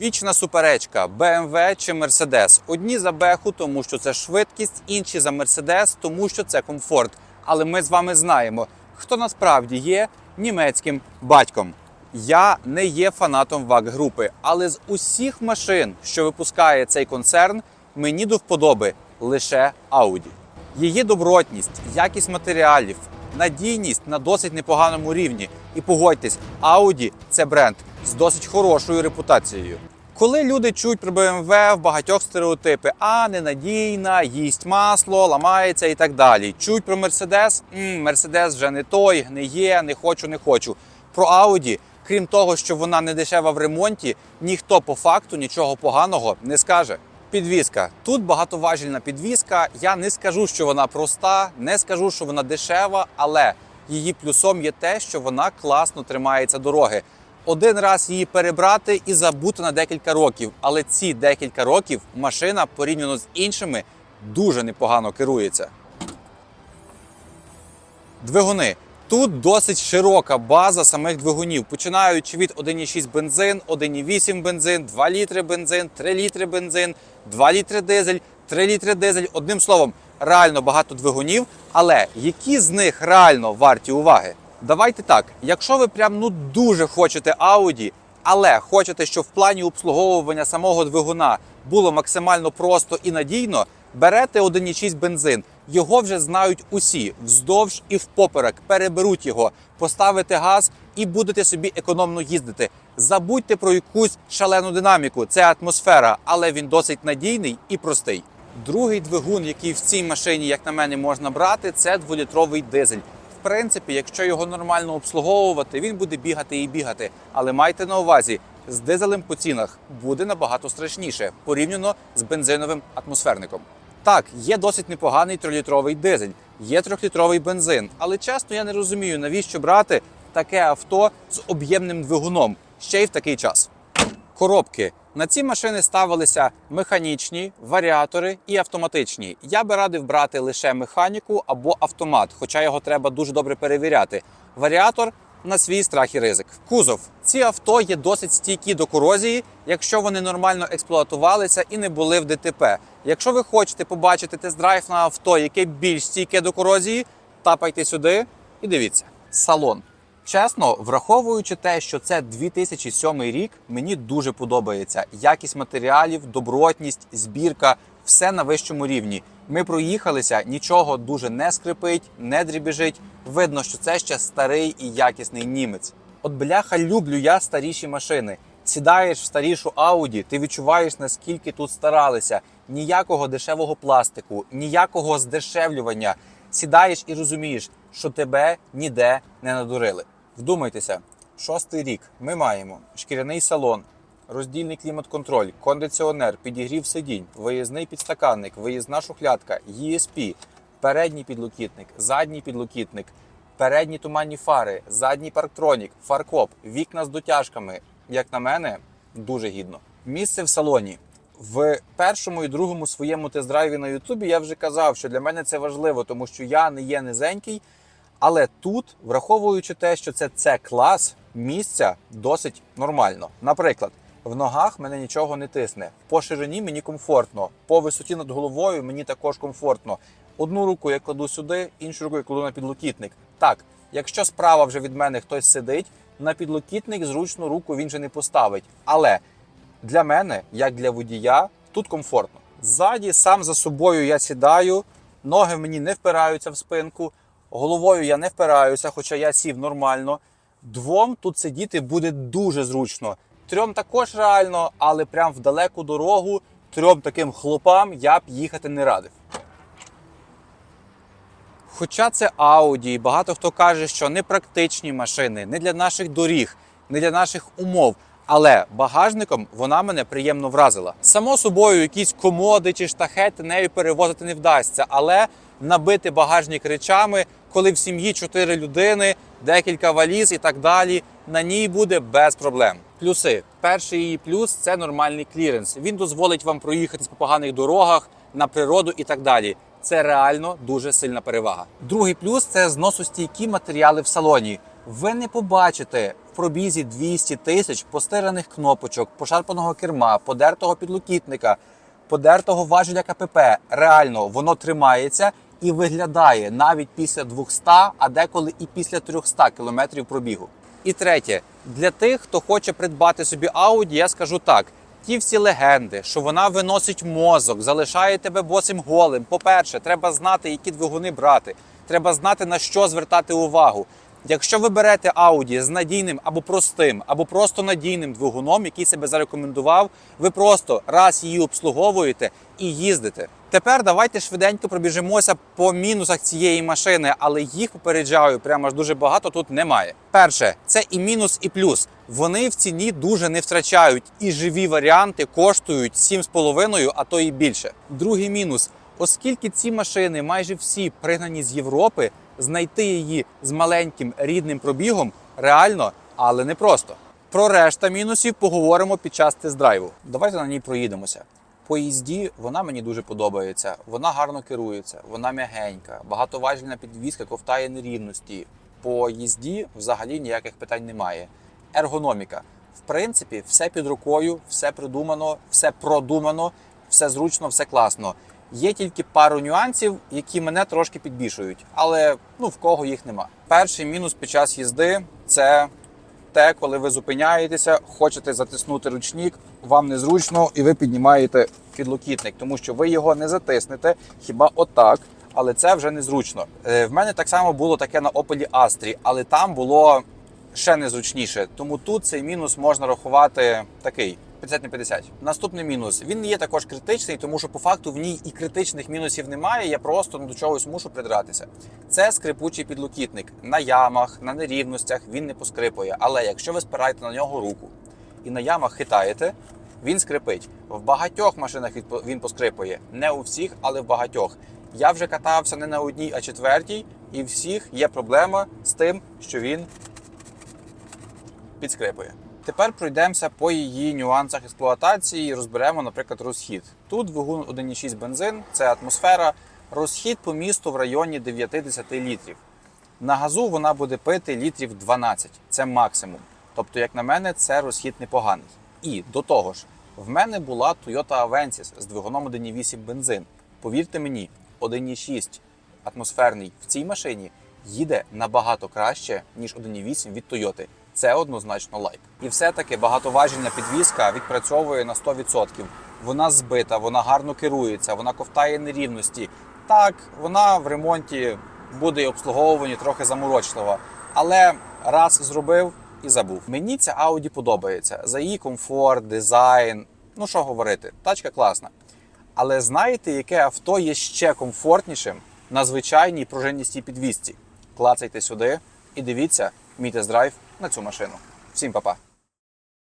Вічна суперечка BMW чи Mercedes. Одні за беху, тому що це швидкість, інші за Mercedes, тому що це комфорт. Але ми з вами знаємо, хто насправді є німецьким батьком. Я не є фанатом ваг групи, але з усіх машин, що випускає цей концерн, мені до вподоби лише Audi. Її добротність, якість матеріалів, надійність на досить непоганому рівні. І погодьтесь, Audi – це бренд з досить хорошою репутацією. Коли люди чують про BMW в багатьох стереотипи, а ненадійна, їсть масло, ламається і так далі. Чують про Mercedes, «М, Mercedes вже не той, не є, не хочу, не хочу. Про Audi, крім того, що вона не дешева в ремонті, ніхто по факту нічого поганого не скаже. Підвізка. Тут багатоважільна підвізка. Я не скажу, що вона проста, не скажу, що вона дешева, але її плюсом є те, що вона класно тримається дороги. Один раз її перебрати і забути на декілька років. Але ці декілька років машина порівняно з іншими дуже непогано керується. Двигуни. Тут досить широка база самих двигунів, починаючи від 1,6 бензин, 1,8 бензин, 2 літри бензин, 3 літри бензин, 2 літри дизель, 3 літри дизель. Одним словом, реально багато двигунів. Але які з них реально варті уваги? Давайте так, якщо ви прям ну дуже хочете Audi, але хочете, щоб в плані обслуговування самого двигуна було максимально просто і надійно, берете 1,6 бензин. Його вже знають усі вздовж і впоперек. Переберуть його, поставите газ і будете собі економно їздити. Забудьте про якусь шалену динаміку. Це атмосфера, але він досить надійний і простий. Другий двигун, який в цій машині, як на мене, можна брати, це дволітровий дизель. В принципі, якщо його нормально обслуговувати, він буде бігати і бігати. Але майте на увазі, з дизелем по цінах буде набагато страшніше порівняно з бензиновим атмосферником. Так, є досить непоганий трилітровий дизель, є трьохлітровий бензин, але чесно я не розумію, навіщо брати таке авто з об'ємним двигуном ще й в такий час. Коробки на ці машини ставилися механічні, варіатори і автоматичні. Я би радив брати лише механіку або автомат, хоча його треба дуже добре перевіряти. Варіатор на свій страх і ризик. Кузов ці авто є досить стійкі до корозії, якщо вони нормально експлуатувалися і не були в ДТП. Якщо ви хочете побачити тест-драйв на авто, яке більш стійке до корозії, тапайте сюди і дивіться. Салон. Чесно, враховуючи те, що це 2007 рік, мені дуже подобається. Якість матеріалів, добротність, збірка все на вищому рівні. Ми проїхалися, нічого дуже не скрипить, не дрібіжить. Видно, що це ще старий і якісний німець. От бляха, люблю я старіші машини. Сідаєш в старішу Ауді, ти відчуваєш, наскільки тут старалися. Ніякого дешевого пластику, ніякого здешевлювання. Сідаєш і розумієш, що тебе ніде не надурили. Вдумайтеся, шостий рік ми маємо шкіряний салон, роздільний клімат-контроль, кондиціонер, підігрів сидінь, виїзний підстаканник, виїзна шухлядка, ESP, передній підлокітник, задній підлокітник, передні туманні фари, задній парктронік, фаркоп, вікна з дотяжками. Як на мене, дуже гідно. Місце в салоні. В першому і другому своєму тест-драйві на Ютубі я вже казав, що для мене це важливо, тому що я не є низенький. Але тут, враховуючи те, що це це клас, місця досить нормально. Наприклад, в ногах мене нічого не тисне, по ширині мені комфортно, по висоті над головою мені також комфортно. Одну руку я кладу сюди, іншу руку я кладу на підлокітник. Так, якщо справа вже від мене хтось сидить, на підлокітник зручну руку він же не поставить. Але для мене, як для водія, тут комфортно. Ззаді сам за собою я сідаю, ноги мені не впираються в спинку, головою я не впираюся, хоча я сів нормально. Двом тут сидіти буде дуже зручно. Трьом також реально, але прям в далеку дорогу, трьом таким хлопам я б їхати не радив. Хоча це Audi, і багато хто каже, що не практичні машини, не для наших доріг, не для наших умов. Але багажником вона мене приємно вразила. Само собою, якісь комоди чи штахети нею перевозити не вдасться, але набити багажник речами, коли в сім'ї чотири людини, декілька валіз і так далі, на ній буде без проблем. Плюси: перший її плюс це нормальний кліренс. Він дозволить вам проїхати по поганих дорогах на природу і так далі. Це реально дуже сильна перевага. Другий плюс це зносостійкі матеріали в салоні. Ви не побачите в пробізі 200 тисяч постираних кнопочок, пошарпаного керма, подертого підлокітника, подертого важеля КПП, реально воно тримається і виглядає навіть після 200, а деколи і після 300 кілометрів пробігу. І третє, для тих, хто хоче придбати собі Audi, я скажу так: ті всі легенди, що вона виносить мозок, залишає тебе босим голим. По-перше, треба знати, які двигуни брати. Треба знати на що звертати увагу. Якщо ви берете Audi з надійним або простим, або просто надійним двигуном, який себе зарекомендував, ви просто раз її обслуговуєте і їздите. Тепер давайте швиденько пробіжимося по мінусах цієї машини, але їх попереджаю, прямо ж дуже багато тут немає. Перше, це і мінус, і плюс. Вони в ціні дуже не втрачають, і живі варіанти коштують 7,5, а то і більше. Другий мінус. Оскільки ці машини майже всі пригнані з Європи, знайти її з маленьким рідним пробігом реально, але не просто. Про решта мінусів поговоримо під час тест-драйву. Давайте на ній проїдемося. По їзді вона мені дуже подобається. Вона гарно керується, вона м'ягенька, багатоважільна підвізка ковтає нерівності. По їзді взагалі ніяких питань немає. Ергономіка. В принципі, все під рукою, все придумано, все продумано, все зручно, все класно. Є тільки пару нюансів, які мене трошки підбішують, але ну в кого їх нема. Перший мінус під час їзди це те, коли ви зупиняєтеся, хочете затиснути ручник, вам незручно, і ви піднімаєте підлокітник, тому що ви його не затиснете, хіба отак. Але це вже незручно. Е, В мене так само було таке на Opel Astra, але там було ще незручніше. Тому тут цей мінус можна рахувати такий. 50 на 50. Наступний мінус. Він не є також критичний, тому що по факту в ній і критичних мінусів немає. Я просто ну, до чогось мушу придратися. Це скрипучий підлокітник. На ямах, на нерівностях він не поскрипує. Але якщо ви спираєте на нього руку і на ямах хитаєте, він скрипить. В багатьох машинах він поскрипує. Не у всіх, але в багатьох. Я вже катався не на одній, а четвертій, і всіх є проблема з тим, що він підскрипує. Тепер пройдемося по її нюансах експлуатації і розберемо, наприклад, розхід. Тут двигун 1,6 бензин, це атмосфера. Розхід по місту в районі 9-10 літрів. На газу вона буде пити літрів 12, це максимум. Тобто, як на мене, це розхід непоганий. І до того ж, в мене була Toyota Avensis з двигуном 1,8 бензин. Повірте мені, 1,6 атмосферний в цій машині їде набагато краще, ніж 1,8 від Toyota. Це однозначно лайк. І все-таки багатоважільна підвізка відпрацьовує на 100%. Вона збита, вона гарно керується, вона ковтає нерівності. Так, вона в ремонті буде і обслуговуванні трохи заморочливо. Але раз зробив і забув. Мені ця Audi подобається за її комфорт, дизайн. Ну що говорити, тачка класна. Але знаєте, яке авто є ще комфортнішим на звичайній пружинністій підвісці? Клацайте сюди і дивіться мій тест-драйв на цю машину. Всім па-па!